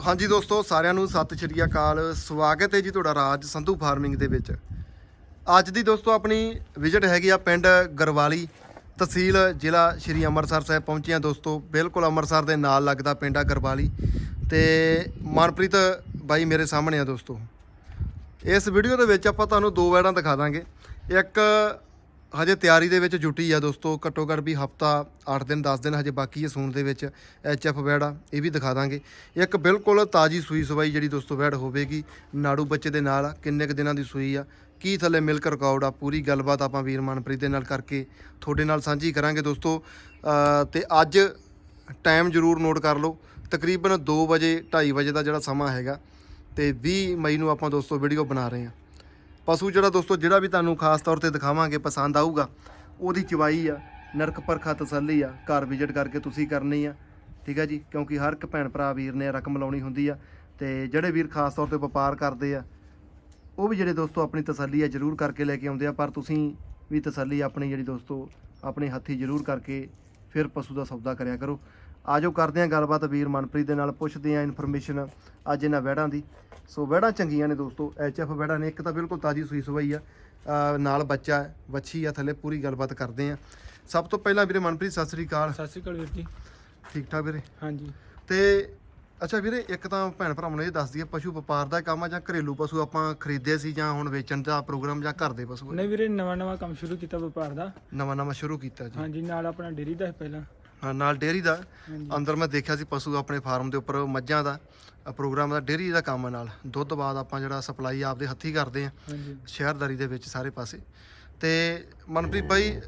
ਹਾਂਜੀ ਦੋਸਤੋ, ਸਾਰਿਆਂ ਨੂੰ ਸਤਿ ਸ਼੍ਰੀ ਅਕਾਲ। ਸਵਾਗਤ ਹੈ ਜੀ ਤੁਹਾਡਾ ਰਾਜ ਸੰਧੂ ਫਾਰਮਿੰਗ ਦੇ ਵਿੱਚ। ਅੱਜ ਦੀ ਦੋਸਤੋ ਆਪਣੀ ਵਿਜ਼ਿਟ ਹੈਗੀ ਆ ਪਿੰਡ ਗਰਵਾਲੀ ਤਹਿਸੀਲ, ਜ਼ਿਲ੍ਹਾ ਸ਼੍ਰੀ ਅੰਮ੍ਰਿਤਸਰ ਸਾਹਿਬ ਪਹੁੰਚੇ ਹਾਂ ਦੋਸਤੋ। ਬਿਲਕੁਲ ਅੰਮ੍ਰਿਤਸਰ ਦੇ ਨਾਲ ਲੱਗਦਾ ਪਿੰਡ ਆ ਗਰਵਾਲੀ। ਤੇ ਮਨਪ੍ਰੀਤ ਬਾਈ ਮੇਰੇ ਸਾਹਮਣੇ ਆ ਦੋਸਤੋ। ਇਸ ਵੀਡੀਓ ਦੇ ਵਿੱਚ ਆਪਾਂ ਤੁਹਾਨੂੰ ਦੋ ਵੈੜਾਂ ਦਿਖਾ ਦਾਂਗੇ। ਇੱਕ ਹਜੇ ਤਿਆਰੀ ਦੇ ਵਿੱਚ ਜੁਟੀ ਆ ਦੋਸਤੋ ਘੱਟੋ ਘੱਟ ਵੀ ਹਫਤਾ 8 ਦਿਨ 10 ਦਿਨ ਹਜੇ ਬਾਕੀ ਹੈ ਸੂਣ ਦੇ ਵਿੱਚ ਐਚ ਐਫ ਵੈੜਾ ਇਹ ਵੀ ਦਿਖਾ ਦਾਂਗੇ। ਇੱਕ ਬਿਲਕੁਲ ਤਾਜੀ ਸੂਈ ਸਵਾਈ ਜਿਹੜੀ ਦੋਸਤੋ ਵੈੜ ਹੋਵੇਗੀ ਨਾੜੂ ਬੱਚੇ ਦੇ ਨਾਲ ਕਿੰਨੇ ਕੁ ਦਿਨਾਂ ਦੀ ਸੂਈ ਆ ਕੀ ਥੱਲੇ ਮਿਲਕ ਰਿਕਾਰਡ ਆ ਪੂਰੀ ਗੱਲਬਾਤ ਆਪਾਂ ਵੀਰ ਮਨਪ੍ਰੀਤ ਦੇ ਨਾਲ ਕਰਕੇ ਤੁਹਾਡੇ ਨਾਲ ਸਾਂਝੀ ਕਰਾਂਗੇ ਦੋਸਤੋ। ਅ, ਤੇ ਅੱਜ ਟਾਈਮ ਜ਼ਰੂਰ ਨੋਟ ਕਰ ਲਓ ਤਕਰੀਬਨ 2 ਵਜੇ 2:30 ਵਜੇ ਦਾ ਜਿਹੜਾ ਸਮਾਂ ਹੈਗਾ ਤੇ 20 ਮਈ ਨੂੰ ਆਪਾਂ ਦੋਸਤੋ ਵੀਡੀਓ ਬਣਾ ਰਹੇ ਹਾਂ ਪਸ਼ੂ ਜਿਹੜਾ ਦੋਸਤੋ, ਜਿਹੜਾ ਵੀ ਤੁਹਾਨੂੰ ਖਾਸ ਤੌਰ ਤੇ ਦਿਖਾਵਾਂਗੇ, ਪਸੰਦ ਆਊਗਾ, ਉਹਦੀ ਚਵਾਈ ਆ, ਨਰਕ ਪਰਖਾ ਤਸੱਲੀ ਆ, ਘਰ ਵਿਜ਼ਿਟ ਕਰਕੇ ਤੁਸੀਂ ਕਰਨੀ ਆ, ਠੀਕ ਆ ਜੀ? ਕਿਉਂਕਿ ਹਰ ਇੱਕ ਭੈਣ ਭਰਾ ਵੀਰ ਨੇ ਰਕਮ ਲਾਉਣੀ ਹੁੰਦੀ ਆ, ਤੇ ਜਿਹੜੇ ਵੀਰ ਖਾਸ ਤੌਰ ਤੇ ਵਪਾਰ ਕਰਦੇ ਆ, ਉਹ ਵੀ ਜਿਹੜੇ ਦੋਸਤੋ ਆਪਣੀ ਤਸੱਲੀ ਆ ਜ਼ਰੂਰ ਕਰਕੇ ਲੈ ਕੇ ਆਉਂਦੇ ਆ, ਪਰ ਤੁਸੀਂ ਵੀ ਤਸੱਲੀ ਆਪਣੀ ਜਿਹੜੀ ਦੋਸਤੋ, ਆਪਣੇ ਹੱਥੀ ਜ਼ਰੂਰ ਕਰਕੇ ਫਿਰ ਪਸ਼ੂ ਦਾ ਸੌਦਾ ਕਰਿਆ ਕਰੋ। ਆਜੋ ਕਰਦੇ ਆ ਗੱਲਬਾਤ ਵੀਰ ਮਨਪ੍ਰੀਤ ਦੇ ਨਾਲ ਪੁੱਛਦੇ ਆ ਇਨਫੋਰਮੇਸ਼ਨ ਅੱਜ ਇਹਨਾਂ ਵਹਿੜਾਂ ਦੀ। ਸੋ ਵਹਿੜਾਂ ਚੰਗੀਆਂ ਨੇ ਦੋਸਤੋ ਐਚ ਐਫ ਵਹਿੜਾਂ ਨੇ ਇੱਕ ਤਾਂ ਬਿਲਕੁਲ ਤਾਜੀ ਸੂਈ ਸਵਾਈ ਆ। ਨਾਲ ਬੱਚਾ ਵੱਛੀ ਆ ਥੱਲੇ ਪੂਰੀ ਗੱਲਬਾਤ ਕਰਦੇ ਆ ਸਭ ਤੋਂ ਪਹਿਲਾਂ ਵੀਰੇ ਮਨਪ੍ਰੀਤ ਸਤਿ ਸ੍ਰੀ ਅਕਾਲ। ਸਤਿ ਸ਼੍ਰੀ ਅਕਾਲ ਵੀਰ ਜੀ। ਠੀਕ ਠਾਕ ਵੀਰੇ? ਹਾਂਜੀ। ਤੇ ਅੱਛਾ ਵੀਰੇ ਇੱਕ ਤਾਂ ਭੈਣ ਭਰਾਵਾਂ ਨੂੰ ਇਹ ਦੱਸ ਦਈਏ ਪਸ਼ੂ ਵਪਾਰ ਦਾ ਕੰਮ ਆ ਜਾਂ ਘਰੇਲੂ ਪਸ਼ੂ ਆਪਾਂ ਖਰੀਦੇ ਸੀ ਜਾਂ ਹੁਣ ਵੇਚਣ ਦਾ ਪ੍ਰੋਗਰਾਮ ਜਾਂ ਘਰ ਦੇ ਪਸ਼ੂ ਨਹੀਂ ਵੀਰੇ ਨਵਾਂ ਨਵਾਂ ਕੰਮ ਸ਼ੁਰੂ ਕੀਤਾ ਵਪਾਰ ਦਾ। ਨਵਾਂ ਨਵਾਂ ਸ਼ੁਰੂ ਕੀਤਾ ਜੀ। ਹਾਂਜੀ ਨਾਲ ਆਪਣਾ ਡੇਰੀ ਦਾ ਪਹਿਲਾਂ। ਹਾਂ, ਨਾਲ ਡੇਅਰੀ ਦਾ। ਅੰਦਰ ਮੈਂ ਦੇਖਿਆ ਸੀ ਪਸ਼ੂ ਆਪਣੇ ਫਾਰਮ ਦੇ ਉੱਪਰ ਮੱਝਾਂ ਦਾ ਪ੍ਰੋਗਰਾਮ ਦਾ ਡੇਅਰੀ ਦਾ ਕੰਮ ਨਾਲ। ਦੁੱਧ ਬਾਅਦ ਆਪਾਂ ਜਿਹੜਾ ਸਪਲਾਈ ਆਪਦੇ ਹੱਥੀ ਕਰਦੇ ਆ। ਸ਼ਹਿਰਦਾਰੀ ਦੇ ਵਿੱਚ ਸਾਰੇ ਪਾਸੇ। ਤੇ ਮਨਪ੍ਰੀਤ ਬਾਈ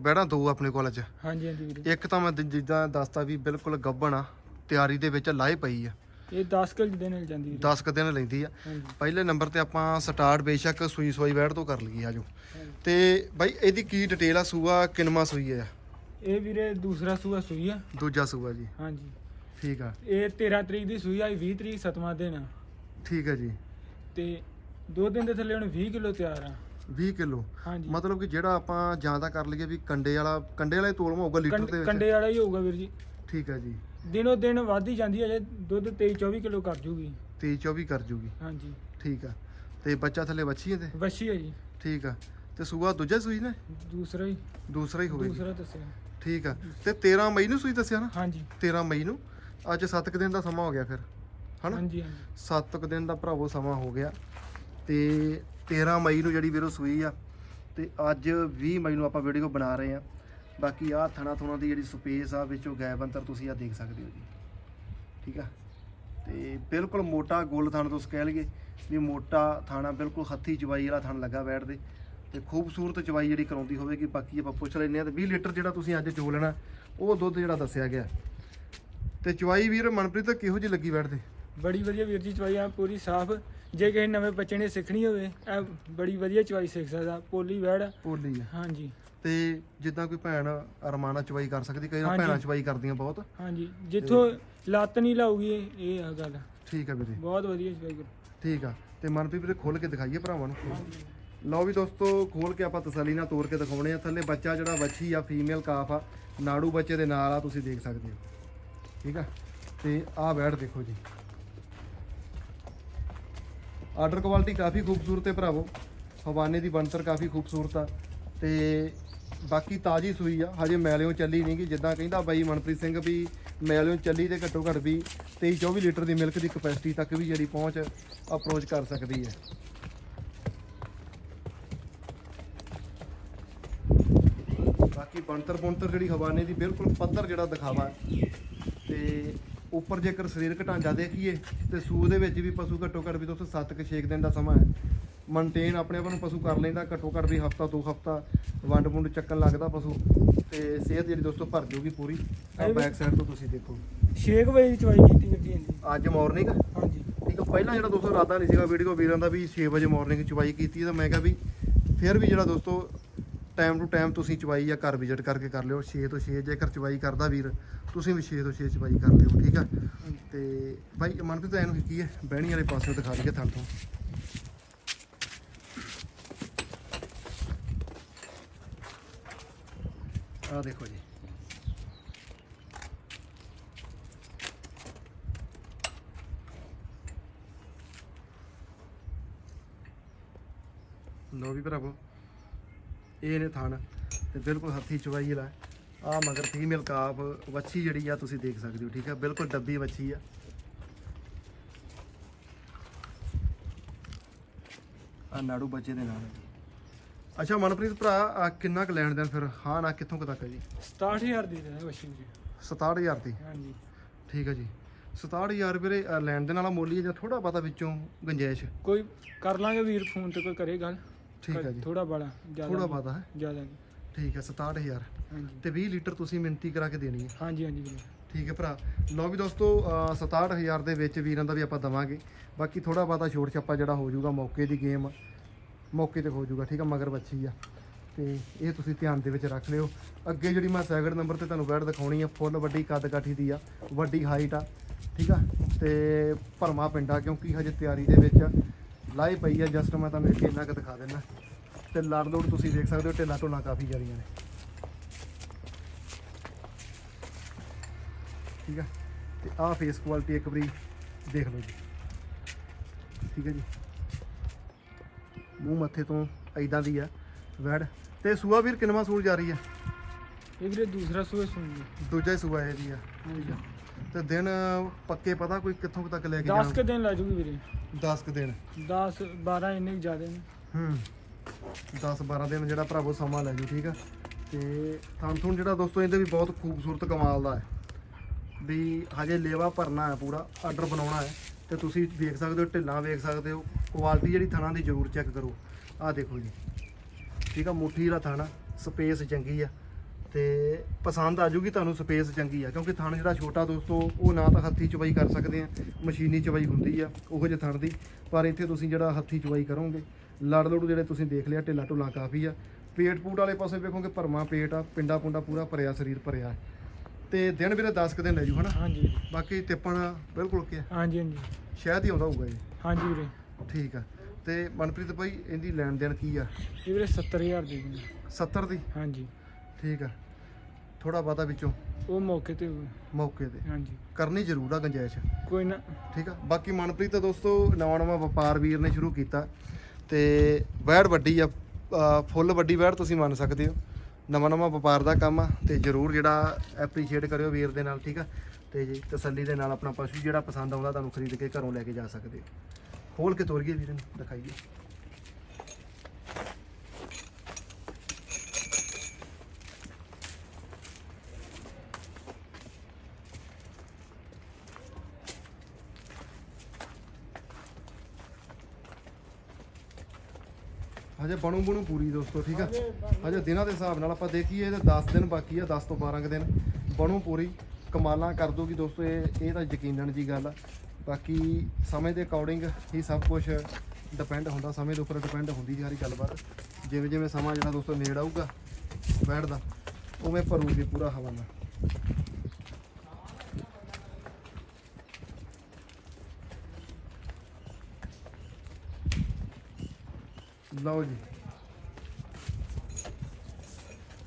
ਬੈੜਾਂ ਦੋ ਆਪਣੇ ਕੋਲ ਅੱਜ। ਹਾਂਜੀ ਹਾਂਜੀ ਵੀਰੇ। ਇੱਕ ਤਾਂ ਮੈਂ ਜਿੱਦਾਂ ਦੱਸਤਾ ਵੀ ਬਿਲਕੁਲ ਗੱਭਣ ਆ। ਤਿਆਰੀ ਦੇ ਵਿੱਚ ਲਾਏ ਪਈ ਆ। ਇਹ 10 ਕਿਲ ਦਿਨ ਮਿਲ ਜਾਂਦੀ ਵੀਰੇ 10 ਕੁ ਦਿਨ ਲੈਂਦੀ ਆ। ਹਾਂਜੀ। ਪਹਿਲੇ ਨੰਬਰ ਤੇ ਆਪਾਂ ਸਟਾਰਟ ਬੇਸ਼ੱਕ ਸੂਈ ਸੋਈ ਵੈੜ ਤੋਂ ਕਰ ਲਈਏ ਆਜੋ। ਤੇ ਬਾਈ ਇਹਦੀ ਕੀ ਡਿਟੇਲ ਆ? ਸੂਆ ਕਿਨਮਾ ਸੂਈ ਆ? ਇਹ ਵੀਰੇ ਦੂਸਰਾ ਸੂਆ ਸੂਈ ਆ। ਦੂਜਾ ਸੂਆ ਜੀ। ਹਾਂਜੀ। ਠੀਕ ਆ। ਇਹ 13 ਤਰੀਕ ਦੀ ਸੂਈ ਆਈ 20 ਤਰੀਕ ਸਤਵਾਂ ਦਿਨ ਆ। ਠੀਕ ਆ ਜੀ। ਤੇ ਦੋ ਦਿਨ ਦੇ ਥੱਲੇ ਹੁਣ 20 ਕਿਲੋ ਤਿਆਰ ਆ। 20 ਕਿਲੋ। ਹਾਂਜੀ। ਮਤਲਬ ਕਿ ਜਿਹੜਾ ਆਪਾਂ ਜਾਂ ਤਾਂ ਕਰ ਲਈਏ ਵੀ ਕੰਡੇ ਵਾਲਾ ਕੰਡੇ ਵਾਲਾ ਹੀ ਤੋਲਮ ਹੋਊਗਾ ਲੀਟਰ ਕੰਡ- ਦੇ ਵਿੱਚ। ਕੰਡੇ ਵਾਲਾ ਹੀ ਹੋਊਗਾ ਵੀਰ ਜੀ। ਠੀਕ ਆ ਜੀ। ਦਿਨੋ ਦਿਨ ਵੱਧਦੀ ਜਾਂਦੀ ਹੈ ਜੇ ਦੁੱਧ 23 24 ਕਿਲੋ ਕਰ ਜੂਗੀ। 23 24 ਕਰ ਜੂਗੀ। ਹਾਂਜੀ। ਠੀਕ ਆ। ਤੇ ਬੱਚਾ ਥੱਲੇ ਵੱਛੀ ਇਹਦੇ ਵਸ਼ੀ ਹੈ ਜੀ। ਠੀਕ ਆ। ਤੇ ਸੂਆ ਦੂਜਾ ਸੂਈ ਨੇ? ਦੂਸਰਾ ਹੀ। ਦੂਸਰਾ ਹੀ ਹੋਵੇਗੀ। ਦੂਸਰਾ ਦੱਸਿਆ। ਠੀਕ ਆ। ਤੇ 13 ਮਈ ਨੂੰ ਸੂਈ ਦੱਸਿਆ ਨਾ? ਹਾਂਜੀ। 13 ਮਈ ਨੂੰ। ਅੱਜ 7 ਕੁ ਦਿਨ ਦਾ ਸਮਾਂ ਹੋ ਗਿਆ ਫਿਰ। ਹਨਾ? ਹਾਂਜੀ ਹਾਂਜੀ। 7 ਕੁ ਦਿਨ ਦਾ ਭਰਾਵੋ ਸਮਾਂ ਹੋ ਗਿਆ। ਤੇ 13 ਮਈ ਨੂੰ ਜਿਹੜੀ ਵੀਰੋ ਸੂਈ ਆ ਤੇ ਅੱਜ 20 ਮਈ ਨੂੰ ਆਪਾਂ ਵੀਡੀਓ ਬਣਾ ਰਹੇ ਆ। ਬਾਕੀ ਆਹ ਥਣਾ ਥੁਣਾ ਦੀ ਜਿਹੜੀ ਸਪੇਸ ਆ ਵਿੱਚੋਂ ਗੈਪ ਅੰਤਰ ਤੁਸੀਂ ਆ ਦੇਖ ਸਕਦੇ ਹੋ ਜੀ। ਠੀਕ ਆ? ਤੇ ਬਿਲਕੁਲ ਮੋਟਾ ਗੋਲ ਥਣ ਤੋਂ ਕਹਿ ਲਈਏ ਵੀ ਮੋਟਾ ਥਾਣਾ ਬਿਲਕੁਲ ਹੱਥੀ ਚਵਾਈ ਵਾਲਾ ਥਣ ਲੱਗਾ ਬੈਠਦੇ ਤੇ ਖੂਬਸੂਰਤ ਚਵਾਈ ਜਿਹੜੀ ਕਰਾਉਂਦੀ ਹੋਵੇਗੀ ਬਾਕੀ ਆਪਾਂ ਪੁੱਛ ਲੈਂਦੇ ਆ ਤੇ 20 ਲੀਟਰ ਜਿਹੜਾ ਤੁਸੀਂ ਅੱਜ ਚੋ ਲੈਣਾ ਉਹ ਦੁੱਧ ਜਿਹੜਾ ਦੱਸਿਆ ਗਿਆ। ਤੇ ਚਵਾਈ ਵੀਰ ਮਨਪ੍ਰੀਤ ਕਿਹੋ ਜਿਹੀ ਲੱਗੀ ਬੈਠਦੇ ਬੜੀ ਵਧੀਆ ਵੀਰ ਜੀ ਚਵਾਈ ਆ ਪੂਰੀ ਸਾਫ਼। ਜੇ ਕਿਸੇ ਨਵੇਂ ਬੱਚੇ ਨੇ ਸਿੱਖਣੀ ਹੋਵੇ ਇਹ ਬੜੀ ਵਧੀਆ ਚਵਾਈ ਸਿੱਖ ਸਕਦਾ ਪੋਲੀ ਵੈੜ ਪੋਲੀ ਆ। ਹਾਂਜੀ। ਤੇ ਜਿੱਦਾਂ ਕੋਈ ਭੈਣ ਅਰਮਾਨਾ ਚਵਾਈ ਕਰ ਸਕਦੀ ਕਈ ਵਾਰ ਹਾਂਜੀ। ਭੈਣਾਂ ਚਵਾਈ ਕਰਦੀਆਂ ਬਹੁਤ। ਹਾਂਜੀ ਜਿੱਥੋਂ ਲੱਤ ਨਹੀਂ ਲਾਊਗੀ ਇਹ ਇਹ ਆ ਗੱਲ। ਠੀਕ ਆ ਵੀਰੇ। ਬਹੁਤ ਵਧੀਆ ਚਵਾਈ ਕਰ ਠੀਕ ਆ ਤੇ ਮਨਪ੍ਰੀਤ ਵੀਰੇ ਖੋਲ ਕੇ ਦਿਖਾਈਏ ਭਰਾਵਾਂ ਨੂੰ। ਲਓ ਵੀ ਦੋਸਤੋ ਖੋਲ ਕੇ ਆਪਾਂ ਤਸੱਲੀ ਨਾਲ ਤੋੜ ਕੇ ਦਿਖਾਉਣੇ ਆ। ਥੱਲੇ ਬੱਚਾ ਜਿਹੜਾ ਵੱਛੀ ਆ ਫੀਮੇਲ ਕਾਫ ਆ ਨਾੜੂ ਬੱਚੇ ਦੇ ਨਾਲ ਆ ਤੁਸੀਂ ਦੇਖ ਸਕਦੇ ਹੋ। ਠੀਕ ਆ ਤੇ ਆਹ ਬੈਠ ਦੇਖੋ ਜੀ। ਆਰਡਰ ਕੁਆਲਿਟੀ ਕਾਫੀ ਖੂਬਸੂਰਤ ਹੈ ਭਰਾਵੋ। ਹਵਾਨੇ ਦੀ ਬਣਤਰ ਕਾਫੀ ਖੂਬਸੂਰਤ ਆ। ਤੇ ਬਾਕੀ ਤਾਜੀ ਸੂਈ ਆ, ਹਜੇ ਮੈਲਿਓਂ ਚੱਲੀ ਨਹੀਂਗੀ ਜਿੱਦਾਂ ਕਹਿੰਦਾ ਬਾਈ ਮਨਪ੍ਰੀਤ ਸਿੰਘ ਵੀ ਮੈਲਿਓਂ ਚੱਲੀ ਤੇ ਘੱਟੋ ਘੱਟ ਵੀ 23 24 ਲੀਟਰ ਦੀ ਮਿਲਕ ਦੀ ਕਪੈਸਿਟੀ ਤੱਕ ਵੀ ਜਿਹੜੀ ਪਹੁੰਚ ਅਪਰੋਚ ਕਰ ਸਕਦੀ ਹੈ ਬਾਕੀ ਬਣਤਰ ਬਣਤਰ ਜਿਹੜੀ ਹਵਾਨੇ ਦੀ ਬਿਲਕੁਲ ਪੱਧਰ ਜਿਹੜਾ ਦਿਖਾਵਾ ਹੈ। ਤੇ ਉੱਪਰ ਜੇਕਰ ਸਰੀਰਕ ਢਾਂਚਾ ਦੇਖੀਏ ਤੇ ਸੂ ਦੇ ਵਿੱਚ ਵੀ ਪਸ਼ੂ ਘੱਟੋ ਘੱਟ ਵੀ ਦੋਸਤੋ 7 ਕੁ 6 ਦਿਨ ਦਾ ਸਮਾਂ ਹੈ ਮੇਨਟੇਨ ਆਪਣੇ ਆਪ ਨੂੰ ਪਸ਼ੂ ਕਰ ਲੈਂਦਾ ਘੱਟੋ ਘੱਟ ਵੀ ਹਫਤਾ ਦੋ ਹਫਤਾ ਵੰਡ ਵੁੰਡ ਚੱਕਣ ਲੱਗਦਾ ਪਸ਼ੂ ਤੇ ਸਿਹਤ ਜਿਹੜੀ ਦੋਸਤੋ ਭਰ ਜਾਊਗੀ ਪੂਰੀ। ਆ ਬੈਕ ਸਾਈਡ ਤੋਂ ਤੁਸੀਂ ਦੇਖੋ। 6 ਵਜੇ ਦੀ ਚਵਾਈ ਕੀਤੀ ਜੀ ਇਹਦੀ ਅੱਜ ਮਾਰਨਿੰਗ ਹਾਂਜੀ। ਠੀਕ ਆ ਪਹਿਲਾਂ ਜਿਹੜਾ ਦੋਸਤੋ ਇਰਾਦਾ ਨਹੀਂ ਸੀਗਾ ਵੀਡੀਓ ਵੀਰਾਂ ਦਾ ਵੀ 6 ਵਜੇ ਮਾਰਨਿੰਗ ਚਵਾਈ ਕੀਤੀ ਤਾਂ ਮੈਂ ਕਿਹਾ ਵੀ ਫਿਰ ਵੀ ਜਿਹੜਾ ਦੋਸਤੋ ਟਾਈਮ ਟੂ ਟਾਈਮ ਤੁਸੀਂ ਚਵਾਈ ਜਾਂ ਘਰ ਵਿਜ਼ਿਟ ਕਰਕੇ ਕਰ ਲਿਓ 6 ਤੋਂ 6 ਜੇਕਰ ਚਵਾਈ ਕਰਦਾ ਵੀਰ ਤੁਸੀਂ ਵੀ 6 ਤੋਂ 6 ਚਵਾਈ ਕਰ ਲਿਓ ਠੀਕ ਆ? ਤੇ ਬਾਈ ਮਨਪ੍ਰੀਤ ਇਹਨੂੰ ਕੀ ਹੈ? ਬਹਿਣੀ ਵਾਲੇ ਪਾਸੇ ਦਿਖਾ ਦਈਏ ਥਣ ਤੋਂ। ਆ ਦੇਖੋ ਜੀ। ਲੋ ਵੀ ਭਰਾਵੋ, ਇਹ ਨੇ ਥਣ ਤੇ ਬਿਲਕੁਲ ਹੱਥੀ ਚਵਾਈ ਲਾ ਆ ਮਗਰ ਫੀਮੇਲ ਕਾਫ ਵੱਛੀ ਜਿਹੜੀ ਆ ਤੁਸੀਂ ਦੇਖ ਸਕਦੇ ਹੋ, ਠੀਕ ਆ? ਬਿਲਕੁਲ ਡੱਬੀ ਵੱਛੀ ਆ। ਆ ਨਾੜੂ ਬੱਚੇ ਦੇ ਨਾਲ। ਅੱਛਾ ਮਨਪ੍ਰੀਤ ਭਰਾ ਆ ਕਿੰਨਾ ਕੁ ਲੈਣ ਦੇਣ ਫਿਰ? ਹਾਂ ਨਾ ਕਿੱਥੋਂ ਕੁ ਤੱਕ ਹੈ ਜੀ? 67000 ਦੀ ਦੇ ਵਸ਼ੀ ਜੀ। 67000 ਦੀ? ਹਾਂਜੀ। ਠੀਕ ਹੈ ਜੀ। 67000 ਵੀਰੇ ਅ, ਲੈਣ ਦੇ ਨਾਲ ਮੋਲੀ ਹੈ ਜਾਂ ਥੋੜਾ ਪਤਾ ਵਿੱਚੋਂ ਗੰਜਾਇਸ਼? ਕੋਈ ਕਰ ਲਾਂਗੇ ਵੀਰ ਫੋਨ ਤੇ ਕੋਈ ਕਰੇ ਗੱਲ। ਠੀਕ ਹੈ ਜੀ। ਥੋੜਾ ਬੜਾ ਜ਼ਿਆਦਾ ਥੋੜਾ ਪਤਾ ਹੈ। ਜ਼ਿਆਦਾ ਠੀਕ ਹੈ 67000 ਹਾਂਜੀ। ਤੇ 20 ਲੀਟਰ ਤੁਸੀਂ ਮਿੰਤੀ ਕਰਾ ਕੇ ਦੇਣੀ ਹੈ। ਹਾਂਜੀ ਹਾਂਜੀ ਵੀਰੇ। ਠੀਕ ਹੈ ਭਰਾ। ਲਓ ਵੀ ਦੋਸਤੋ ਅ, 67000 ਦੇ ਵਿੱਚ ਵੀਰਾਂ ਦਾ ਵੀ ਆਪਾਂ ਦਵਾਂਗੇ। ਬਾਕੀ ਥੋੜਾ ਬਾਤਾ ਛੋਟ ਛੱਪਾ ਜਿਹੜਾ ਹੋ ਜਾਊਗਾ ਮੌਕੇ ਦੀ ਗੇਮ ਮੌਕੇ ਤੇ ਹੋ ਜਾਊਗਾ, ਠੀਕ ਆ, ਮਗਰ ਬੱਚੀ ਆ। ਤੇ ਇਹ ਤੁਸੀਂ ਧਿਆਨ ਦੇ ਵਿੱਚ ਰੱਖ ਲਿਓ। ਅੱਗੇ ਜਿਹੜੀ ਮੈਂ ਸੈਕਿੰਡ ਨੰਬਰ ਤੇ ਤੁਹਾਨੂੰ ਬੈਡ ਦਿਖਾਉਣੀ ਆ ਫੁੱਲ ਵੱਡੀ ਕੱਦ ਕਾਠੀ ਦੀ ਆ, ਵੱਡੀ ਹਾਈਟ ਆ, ਠੀਕ ਆ। ਤੇ ਭਰਮਾ ਪਿੰਡਾ ਕਿਉਂਕਿ ਹਜੇ ਤਿਆਰੀ ਦੇ ਵਿੱਚ ਲਾਈ ਪਈ ਆ ਜਸਟ ਮੈਂ ਤੁਹਾਨੂੰ ਇੱਥੇ ਇੰਨਾ ਕੁ ਦਿਖਾ ਦਿੰਦਾ। ਤੇ ਲੜ ਲੋੜ ਤੁਸੀਂ ਦੇਖ ਸਕਦੇ ਹੋ, ਢਿੱਲਾ ਢੋਲਾ ਕਾਫੀ ਜਾਰੀਆਂ ਨੇ। ਠੀਕ ਆ? ਤੇ ਆਹ ਫੇਸ ਕੁਆਲਿਟੀ ਇੱਕ ਵਾਰੀ ਦੇਖ ਲਓ ਜੀ। ਠੀਕ ਹੈ ਜੀ? ਮੂੰਹ ਮੱਥੇ ਤੋਂ ਐਦਾਂ ਦੀ ਆ ਵੈੜ। ਤੇ ਸੂਆ ਵੀਰ ਕਿੰਨਵਾਂ ਸੂਲ ਜਾ ਰਹੀ ਆ? ਇਹ ਵੀਰੇ ਦੂਸਰਾ ਸੂਏ ਸੁਣ ਜੀ ਦੂਜਾ ਹੀ ਸੂਆ ਇਹਦੀ ਆ। ਹਾਂਜੀ ਤੇ ਦਿਨ ਪੱਕੇ ਪਤਾ ਕੋਈ ਕਿੱਥੋਂ ਤੱਕ ਲੈ ਕੇ 10 ਜਾਣਾ? ਕ ਦਿਨ ਲੱਗ ਜੂਗੀ ਵੀਰੇ। 10 ਕੁ ਦਿਨ। 10 12 ਇੰਨੇ ਕੁ ਜ਼ਿਆਦੇ ਨੇ। ਹੂੰ। 10 12 ਦਿਨ ਜਿਹੜਾ ਭਰਾਵੋ ਸਮਾਂ ਲੈ ਜੂ ਠੀਕ ਆ। ਤੇ ਥਣ ਥੁਣ ਜਿਹੜਾ ਦੋਸਤੋ ਇਹਦੇ ਵੀ ਬਹੁਤ ਖੂਬਸੂਰਤ ਕਮਾਲ ਦਾ ਹੈ। ਵੀ ਹਜੇ ਲੇਵਾ ਭਰਨਾ ਹੈ ਪੂਰਾ ਆਰਡਰ ਬਣਾਉਣਾ ਹੈ। ਤੇ ਤੁਸੀਂ ਵੇਖ ਸਕਦੇ ਹੋ ਢਿੱਲਾਂ ਵੇਖ ਸਕਦੇ ਹੋ ਕੁਆਲਿਟੀ ਜਿਹੜੀ ਥਣਾਂ ਦੀ ਜ਼ਰੂਰ ਚੈੱਕ ਕਰੋ। ਆਹ ਦੇਖੋ ਜੀ। ਠੀਕ ਆ ਮੁੱਠੀ ਦਾ ਥਣ ਸਪੇਸ ਚੰਗੀ ਆ। ਤੇ ਪਸੰਦ ਆ ਜੂਗੀ ਤੁਹਾਨੂੰ ਸਪੇਸ ਚੰਗੀ ਆ। ਕਿਉਂਕਿ ਥਣ ਜਿਹੜਾ ਛੋਟਾ ਦੋਸਤੋ ਉਹ ਨਾ ਤਾਂ ਹੱਥੀ ਚਵਾਈ ਕਰ ਸਕਦੇ ਆ। ਮਸ਼ੀਨੀ ਚਵਾਈ ਹੁੰਦੀ ਆ ਉਹੋ ਜਿਹੇ ਥਣ ਦੀ। ਪਰ ਇੱਥੇ ਤੁਸੀਂ ਜਿਹੜਾ ਹੱਥੀ ਚਵਾਈ ਕਰੋਗੇ ਲੜ ਲੜੂ ਜਿਹੜੇ ਤੁਸੀਂ ਦੇਖ ਲਿਆ ਢਿੱਲਾ ਢੁੱਲਾ ਕਾਫੀ ਆ। ਪੇਟ ਪੂਟ ਵਾਲੇ ਪਾਸੇ ਵੇਖੋਗੇ ਭਰਮਾ ਪੇਟ ਆ ਪਿੰਡਾ ਪੁੰਡਾ ਪੂਰਾ ਭਰਿਆ ਸਰੀਰ ਭਰਿਆ ਤੇ ਦਿਨ ਵੀਰੇ 10 ਕੁ ਦਿਨ ਲੈ ਜੂ ਹਨਾ? ਹਾਂਜੀ। ਬਾਕੀ ਤਿੱਪਣ ਬਿਲਕੁਲ ਕਿ ਹਾਂਜੀ ਹਾਂਜੀ। ਸ਼ਾਇਦ ਹੀ ਆਉਂਦਾ ਹੋਊਗਾ ਇਹ। ਹਾਂਜੀ ਵੀਰੇ। ਠੀਕ ਆ। ਤੇ ਮਨਪ੍ਰੀਤ ਭਾਈ ਇਹਦੀ ਲੈਣ ਦੇਣ ਕੀ ਆ? ਇਹ ਵੀਰੇ 70000 ਦੇ ਦਿੰਦੇ 70 ਦੀ? ਹਾਂਜੀ। ਠੀਕ ਆ। ਥੋੜਾ ਬਾਤਾ ਵਿੱਚੋਂ? ਉਹ ਮੌਕੇ ਤੇ ਹੋਊ। ਮੌਕੇ ਤੇ। ਹਾਂਜੀ। ਕਰਨੀ ਜ਼ਰੂਰ ਆ ਗੰਜਾਇਸ਼। ਕੋਈ ਨਾ। ਠੀਕ ਆ। ਬਾਕੀ ਮਨਪ੍ਰੀਤ ਤਾਂ ਦੋਸਤੋ ਨਵਾਂ ਨਵਾਂ ਵਪਾਰ ਵੀਰ ਨੇ ਸ਼ੁਰੂ ਕੀਤਾ। ਤੇ ਵੈੜ ਵੱਡੀ ਆ ਅ, ਫੁੱਲ ਵੱਡੀ ਵੈੜ ਤੁਸੀਂ ਮੰਨ ਸਕਦੇ ਹੋ। ਨਵਾਂ ਨਵਾਂ ਵਪਾਰ ਦਾ ਕੰਮ ਆ ਤੇ ਜਰੂਰ ਜਿਹੜਾ ਐਪਰੀਸ਼ੀਏਟ ਕਰਿਓ ਵੀਰ ਦੇ ਨਾਲ ਠੀਕ ਆ। ਤੇ ਜੀ ਤਸੱਲੀ ਦੇ ਨਾਲ ਆਪਣਾ ਪਸ਼ੂ ਜਿਹੜਾ ਪਸੰਦ ਆਉਂਦਾ ਤੁਹਾਨੂੰ ਖਰੀਦ ਕੇ ਘਰੋਂ ਲੈ ਕੇ ਜਾ ਸਕਦੇ ਹੋ। ਖੋਲ ਕੇ ਤੋਰੀਏ ਵੀਰ ਨੂੰ, ਦਿਖਾਈਏ। ਹਜੇ ਬਣੂ ਬਣੂ ਪੂਰੀ ਦੋਸਤੋ, ਠੀਕ ਆ? ਹਜੇ ਦਿਨਾਂ ਦੇ ਹਿਸਾਬ ਨਾਲ ਆਪਾਂ ਦੇਖੀਏ ਤੇ 10 ਦਿਨ ਬਾਕੀ ਆ 10 ਤੋਂ 12 ਕੁ ਦਿਨ। ਬਣੂ ਪੂਰੀ, ਕਮਾਲਾਂ ਕਰ ਦੂਗੀ ਦੋਸਤੋ, ਇਹ ਇਹ ਤਾਂ ਯਕੀਨਨ ਜੀ ਗੱਲ ਆ। ਬਾਕੀ ਸਮੇਂ ਦੇ ਅਕੋਰਡਿੰਗ ਹੀ ਸਭ ਕੁਝ ਡਿਪੈਂਡ ਹੁੰਦਾ, ਸਮੇਂ ਦੇ ਉੱਪਰ ਡਿਪੈਂਡ ਹੁੰਦੀ ਸਾਰੀ ਗੱਲਬਾਤ। ਜਿਵੇਂ ਜਿਵੇਂ ਸਮਾਂ ਜਿਹੜਾ ਦੋਸਤੋ ਨੇੜ ਆਊਗਾ, ਬੈਠਦਾ, ਉਵੇਂ ਭਰੂਗੀ ਪੂਰਾ ਹਵਾਨਾ ਲਓ ਜੀ।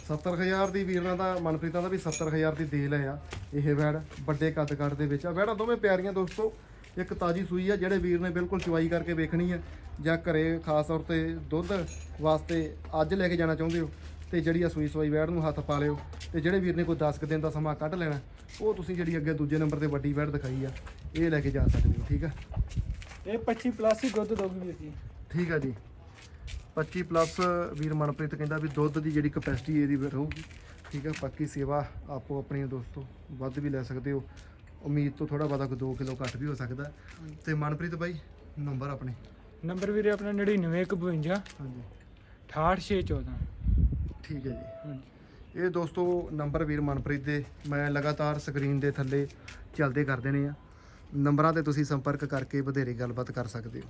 70000 ਦੀ ਵੀਰਾਂ ਦਾ, ਮਨਪ੍ਰੀਤਾਂ ਦਾ ਵੀ 70000 ਦੀ ਦੇ ਲਿਆ ਇਹ ਵੈੜ ਵੱਡੇ ਕੱਦ ਕੱਦ ਦੇ ਵਿੱਚ ਆ। ਵੈੜਾਂ ਦੋਵੇਂ ਪਿਆਰੀਆਂ ਦੋਸਤੋ। ਇੱਕ ਤਾਜੀ ਸੂਈ ਆ ਜਿਹੜੇ ਵੀਰ ਨੇ ਬਿਲਕੁਲ ਚੁਆਈ ਕਰਕੇ ਵੇਖਣੀ ਆ। ਜਾਂ ਘਰੇ ਖਾਸ ਤੌਰ ਤੇ ਦੁੱਧ ਵਾਸਤੇ ਅੱਜ ਲੈ ਕੇ ਜਾਣਾ ਚਾਹੁੰਦੇ ਹੋ ਤੇ ਜਿਹੜੀ ਆ ਸੂਈ ਸਵਾਈ ਵੈੜ ਨੂੰ ਹੱਥ ਪਾ ਲਿਓ। ਤੇ ਜਿਹੜੇ ਵੀਰ ਨੇ ਕੋਈ 10 ਕੁ ਦਿਨ ਦਾ ਸਮਾਂ ਕੱਢ ਲੈਣਾ ਉਹ ਤੁਸੀਂ ਜਿਹੜੀ ਅੱਗੇ ਦੂਜੇ ਨੰਬਰ ਤੇ ਵੱਡੀ ਵੈੜ ਦਿਖਾਈ ਆ ਇਹ ਲੈ ਕੇ ਜਾ ਸਕਦੇ ਹੋ ਠੀਕ ਆ? ਇਹ 25 ਪਲੱਸ ਹੀ ਦੁੱਧ ਦੋਗੀ ਵੀਰ ਜੀ। ਠੀਕ ਆ ਜੀ। 25 ਪਲੱਸ ਵੀਰ ਮਨਪ੍ਰੀਤ ਕਹਿੰਦਾ ਵੀ ਦੁੱਧ ਦੀ ਜਿਹੜੀ ਕਪੈਸਿਟੀ ਇਹਦੀ ਰਹੂਗੀ ਠੀਕ ਆ ਬਾਕੀ ਸੇਵਾ ਆਪੋ ਆਪਣੀ ਦੋਸਤੋ ਵੱਧ ਵੀ ਲੈ ਸਕਦੇ ਹੋ। ਉਮੀਦ ਤੋਂ ਥੋੜਾ ਬਹੁਤਾ ਕੋਈ 2 ਕਿਲੋ ਘੱਟ ਵੀ ਹੋ ਸਕਦਾ। ਤੇ ਮਨਪ੍ਰੀਤ ਬਾਈ ਨੰਬਰ ਆਪਣੇ। ਨੰਬਰ ਵੀਰੇ ਆਪਣਾ 9952 ਹਾਂਜੀ। 68614 ਠੀਕ ਹੈ ਜੀ। ਹਾਂਜੀ। ਇਹ ਦੋਸਤੋ ਨੰਬਰ ਵੀਰ ਮਨਪ੍ਰੀਤ ਦੇ ਮੈਂ ਲਗਾਤਾਰ ਸਕਰੀਨ ਦੇ ਥੱਲੇ ਚੱਲਦੇ ਕਰਦੇ ਨੇ ਆ। ਨੰਬਰਾਂ ਤੇ ਤੁਸੀਂ ਸੰਪਰਕ ਕਰਕੇ ਵਧੇਰੇ ਗੱਲਬਾਤ ਕਰ ਸਕਦੇ ਹੋ।